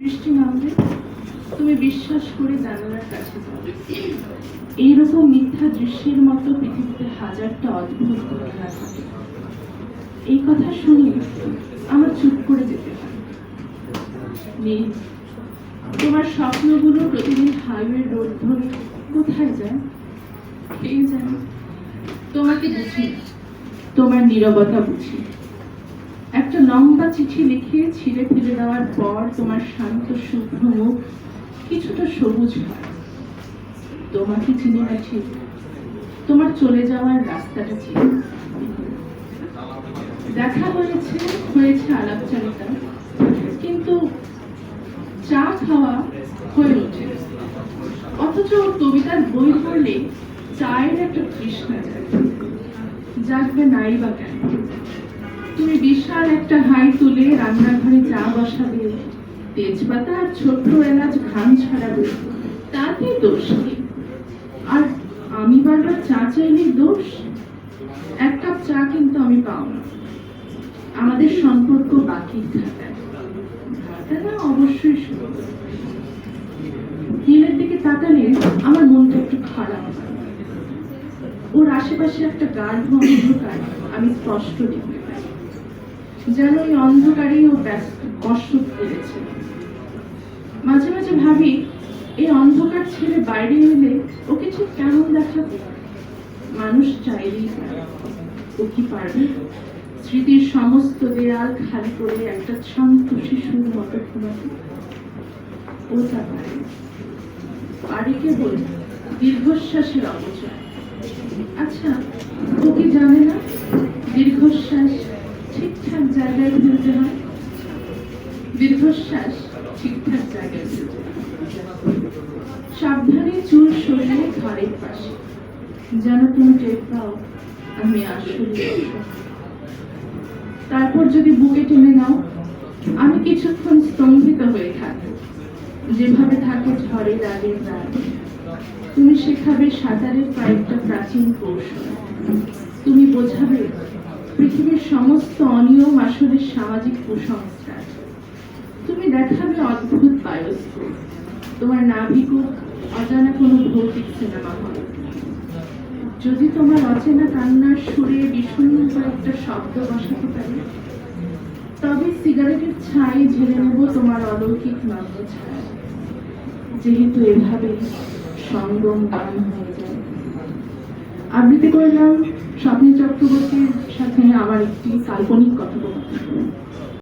বৃষ্টি নামবে তুমি বিশ্বাস করে জানালার কাছে যাও। এইরকম মিথ্যা দৃশ্যের মতো পৃথিবীতে হাজারটা অদ্ভুত ঘটনা ঘটে। এই কথা শুনে আমার চুপ করে যেতে হয়। তোমার স্বপ্নগুলো প্রতিদিন হাইওয়ে রোড ধরে কোথায় যায়? কে জানে? তোমাকে বুঝি তোমার নীরবতা বুঝি একটা লম্বা চিঠি লিখে ছিঁড়ে ফেলে দেওয়ার পর তোমার শান্ত, শুভ্র মুখ কিছুটা সবুজ হয়। তোমাকে চিনি ঠিক তোমার চলে যাওয়ার রাস্তাটা চিনি। দেখা হয়েছে হয়েছে আলাপচারিতা। কিন্তু চা খাওয়া হয়ে ওঠে। অথচ কবিতার বই পড়লে চায়ের একটা তৃষ্ণা জাগে জাগবে নাই বা কেন? বিশাল একটা হাই তুলে রান্নাঘরে চা বসাবে। তেজপাতা আর ছোট্ট এলাচ ঘাম ছড়াবে। তাতে দোষ কি? আর আমি বারবার চা চাইলে দোষ? এক কাপ চা কিন্তু আমি পাও না। আমাদের সম্পর্ক বাকি ঘটনা অবশ্যই সুন্দর হিলের দিকে তাকালে আমার মনটা একটু খারাপ। ওর আশেপাশে একটা গাঢ় অন্ধকার, আমি স্পষ্ট দেখতে পাই। যেন ওই অন্ধকারেই ও ব্যস্ত কষ্ট পেয়েছে মাঝে মাঝে ভাবি, এই অন্ধকার ছেড়ে বাইরে এলে ওকে ঠিক কেমন দেখাবে? মানুষ চাইলেই ও কি পারবে? স্মৃতির সমস্ত দেয়াল খালি করে একটা শান্ত শিশুর মতো ঘুমাতে ও তা পারে। পারে কেবল দীর্ঘশ্বাসের অপচয়। আচ্ছা ও কি জানে না? দীর্ঘশ্বাস ঠিকঠাক জায়গায় ফেলতে হয়। দীর্ঘশ্বাস ঠিকঠাক জায়গায় ফেলতে সাবধানে চুল সরিয়ে ঘরের পাশে। যেন তুমি টের পাও, আমি আসলে তারপর যদি বুকে টেনে নাও, আমি কিছুক্ষণ স্তম্ভিত হয়ে থাকব। যেভাবে থাকে ঝড়ের আগের রাত তুমি শেখাবে সাঁতারের কয়েকটা প্রাচীন কৌশল। তুমি বোঝাবে পৃথিবীর সমস্ত অনিয়ম আসলে সামাজিক কুসংস্কার। তুমি দেখাবে অদ্ভুত বায়োস্কোপ তোমার নাভিকু অজানা কোনো ভৌতিক সিনেমা হল। যদি তোমার অচেনা কান্নার সুরে বিষণ্ণ কয়েকটা শব্দ বসাতে পারি, তবে সিগারেটের ছাই ঝেড়ে নেব তোমার অলৌকিক নগ্ন ছায়া যেহেতু এভাবে সঙ্গম গান হয়ে যায়। আবৃত্তি করলাম স্বপ্নী চক্রবর্তীর সাথে আমার একটি কাল্পনিক কথোপকথন।